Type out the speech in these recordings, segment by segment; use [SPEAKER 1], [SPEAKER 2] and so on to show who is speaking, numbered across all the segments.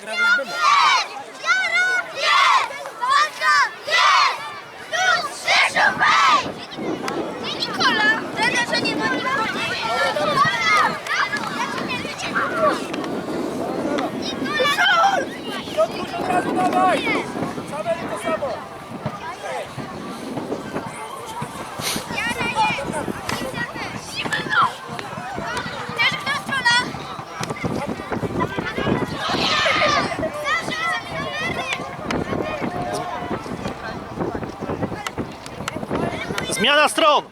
[SPEAKER 1] grałeś byle.
[SPEAKER 2] Nikola, trenerze nie ma nikogo. Nikola! Nikola! Nikola! Nikola! Nikola! Nikola!
[SPEAKER 3] Zmiana stron!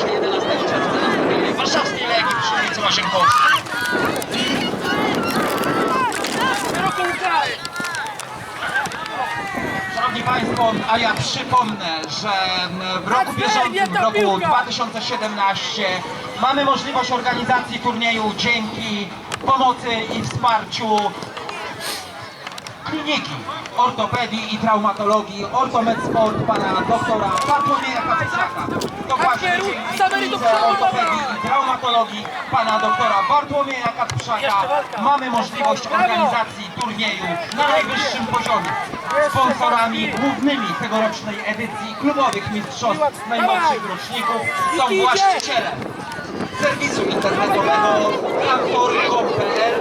[SPEAKER 1] Się
[SPEAKER 4] 11 czerwca na stadionie Warszawskiej Legii przy ulicy Łazienkowskiej. Szanowni Państwo, a ja przypomnę, że w roku bieżącym, w roku 2017 mamy możliwość organizacji turnieju dzięki pomocy i wsparciu kliniki ortopedii i traumatologii Ortomed Sport pana doktora Bartłomieja Kapczaka. Ortopedii i traumatologii pana doktora Bartłomieja Kapczaka mamy możliwość organizacji turnieju na najwyższym poziomie. Sponsorami głównymi tegorocznej edycji klubowych mistrzostw najmłodszych roczników są właściciele serwisu internetowego kantor.pl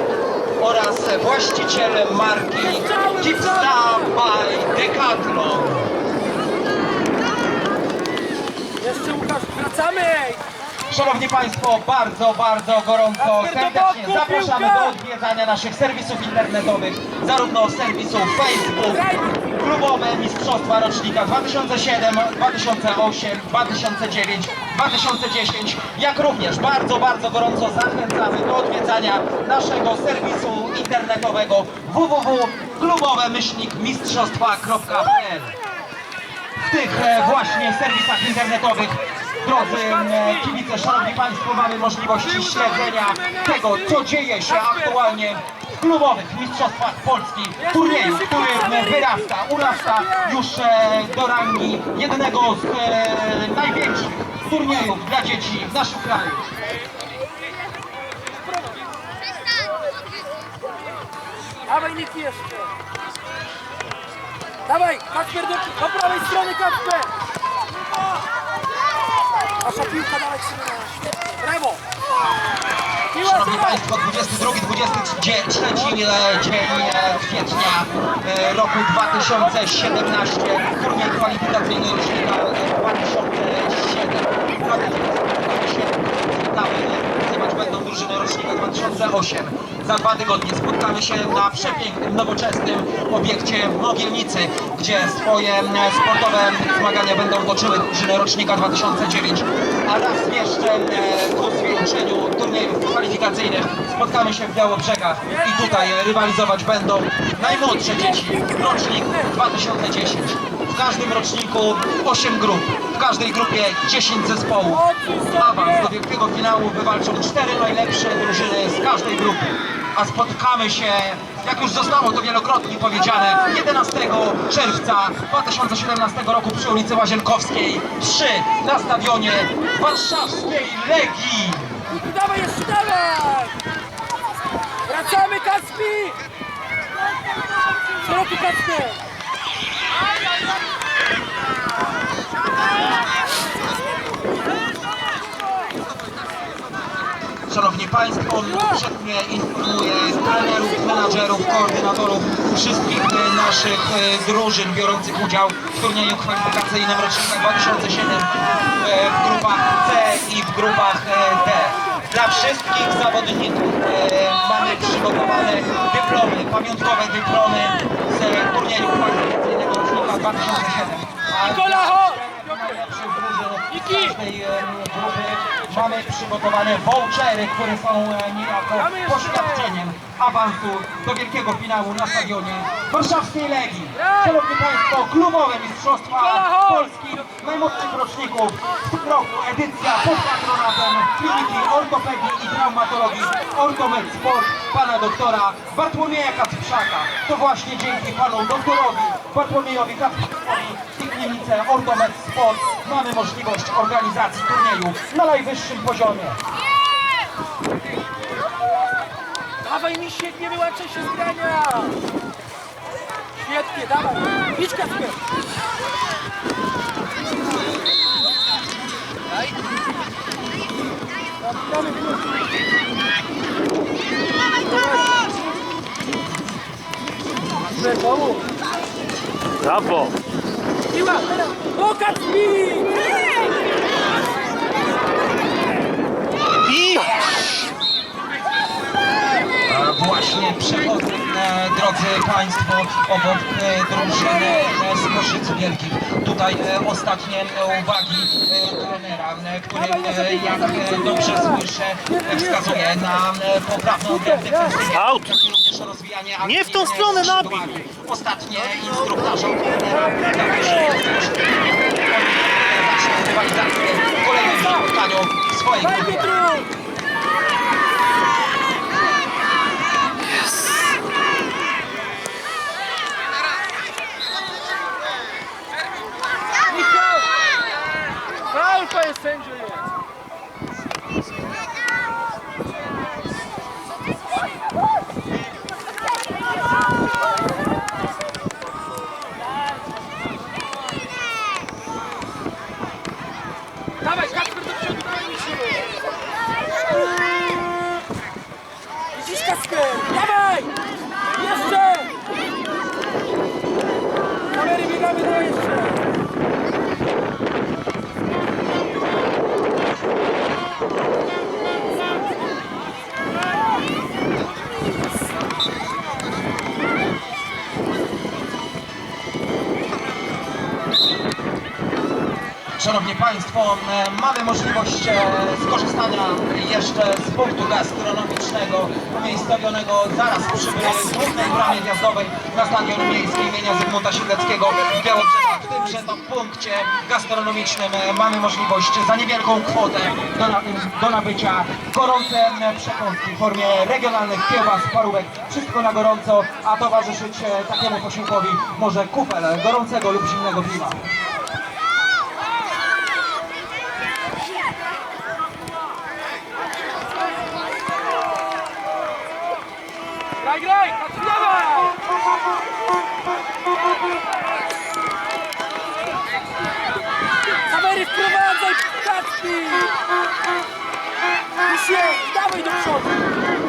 [SPEAKER 4] oraz właścicielem marki Gipsta by Decathlon.
[SPEAKER 3] Jeszcze Łukasz, wracamy!
[SPEAKER 4] Szanowni Państwo, bardzo, bardzo gorąco, serdecznie zapraszamy do odwiedzania naszych serwisów internetowych, zarówno serwisu Facebook, klubowe mistrzostwa rocznika 2007, 2008, 2009, 2010, jak również bardzo, bardzo gorąco zachęcamy do odwiedzania naszego serwisu internetowego www.klubowe-mistrzostwa.pl w tych e, właśnie serwisach internetowych, drodzy e, kibice, szanowni państwo, mamy możliwość śledzenia tego, co dzieje się aktualnie w klubowych mistrzostwach Polski, turnieju, który wyrasta, urasta już e, do rangi jednego z największych turniejów dla dzieci w naszym kraju.
[SPEAKER 3] Dawaj Niki jeszcze! Dawaj, Kacper do, do prawej strony, Kacper! Nasza piłka, dawaj, Szymona. Brawo!
[SPEAKER 4] Szanowni Państwo, 22-23 dzień e, e, kwietnia e, roku 2017, w turniej kwalifikacyjny rocznika 2007 roku witały, zjebać będą drużyny rocznika 2008. Za dwa tygodnie spotkamy się na przepięknym, nowoczesnym obiekcie w Mogielnicy, gdzie swoje sportowe zmagania będą toczyły drużyny rocznika 2009. A raz jeszcze ku zwieńczeniu turniejów kwalifikacyjnych spotkamy się w Białobrzegach i tutaj rywalizować będą najmłodsze dzieci, rocznik 2010. W każdym roczniku 8 grup, w każdej grupie 10 zespołów. Awans do wielkiego finału wywalczą cztery najlepsze drużyny z każdej grupy. A spotkamy się, jak już zostało to wielokrotnie powiedziane, 11 czerwca 2017 roku przy ulicy Łazienkowskiej 3 na stadionie warszawskiej Legii.
[SPEAKER 3] Dawaj jeszcze, dawaj! Wracamy, Kacpi! Szeroki Kacpie!
[SPEAKER 4] Szanowni Państwo, uprzednio informuję trenerów, menadżerów, koordynatorów wszystkich e, naszych e, drużyn biorących udział w turnieju kwalifikacyjnym rocznika 2007 e, w grupach C i w grupach D. Dla wszystkich zawodników mamy przygotowane dyplomy, pamiątkowe dyplomy z turnieju kwalifikacyjnego rocznika 2007. A
[SPEAKER 3] Nikola,
[SPEAKER 4] dla
[SPEAKER 3] chodź!
[SPEAKER 4] najlepszych drużyn każdej grupy mamy przygotowane vouchery, które są e, niejako poświadczeniem awansu do wielkiego finału na stadionie Warszawskiej Legii. Szanowni Państwo, klubowe Mistrzostwa! Polski najmłodszych roczników. W tym roku edycja pod patronatem Kliniki Ortopedii i Traumatologii Ortomed Sport pana doktora Bartłomieja Kacprzaka. To właśnie dzięki panu doktorowi Bartłomiejowi Kacprzakowi i klinice Ortomed Sport mamy możliwość organizacji turnieju na najwyższym poziomie.
[SPEAKER 3] Dawaj, misiek, nie wyłączaj się z grania! Świetnie, dawaj! Idź! Damy, damy. Pomóż!
[SPEAKER 2] Brawo!
[SPEAKER 3] Piła! O, Kacpi!
[SPEAKER 2] I
[SPEAKER 4] A Właśnie przechodzę, e, drodzy Państwo, obok e, drużyny e, z Koszyc Wielkich. Tutaj e, ostatnie e, uwagi e, trenera, e, który, e, jak e, dobrze słyszę, e, wskazuje na e, poprawną grę defensywę,
[SPEAKER 2] Out.
[SPEAKER 4] jak również rozwijanie akcji
[SPEAKER 2] Nie w tą
[SPEAKER 4] e,
[SPEAKER 2] stronę, nabij.
[SPEAKER 4] Ostatnie instruktażą trenera, zacznie rywalizację w kolejnym spotkaniu swojej grupie.
[SPEAKER 3] Pietru! Michał! Faul, panie sędzio jest! Dawaj, Kacper do przodu, dawaj mi się! Widzisz Kacper? Dawaj! Jeszcze! Kamery biegamy, dawaj jeszcze!
[SPEAKER 4] Szanowni Państwo, e, mamy możliwość e, skorzystania jeszcze z punktu gastronomicznego umiejscowionego zaraz przy głównej bramie wjazdowej na stadion miejski imienia Zygmunta Siedleckiego w Białobrzegach. W tymże to punkcie gastronomicznym mamy możliwość za niewielką kwotę do, do nabycia gorące przekąski w formie regionalnych kiełbas, parówek, wszystko na gorąco, a towarzyszyć e, takiemu posiłkowi może kufel gorącego lub zimnego piwa.
[SPEAKER 3] Graj, graj! Dawaj! Kamery wprowadzaj, Kacpi! Misiek, dawaj do przodu!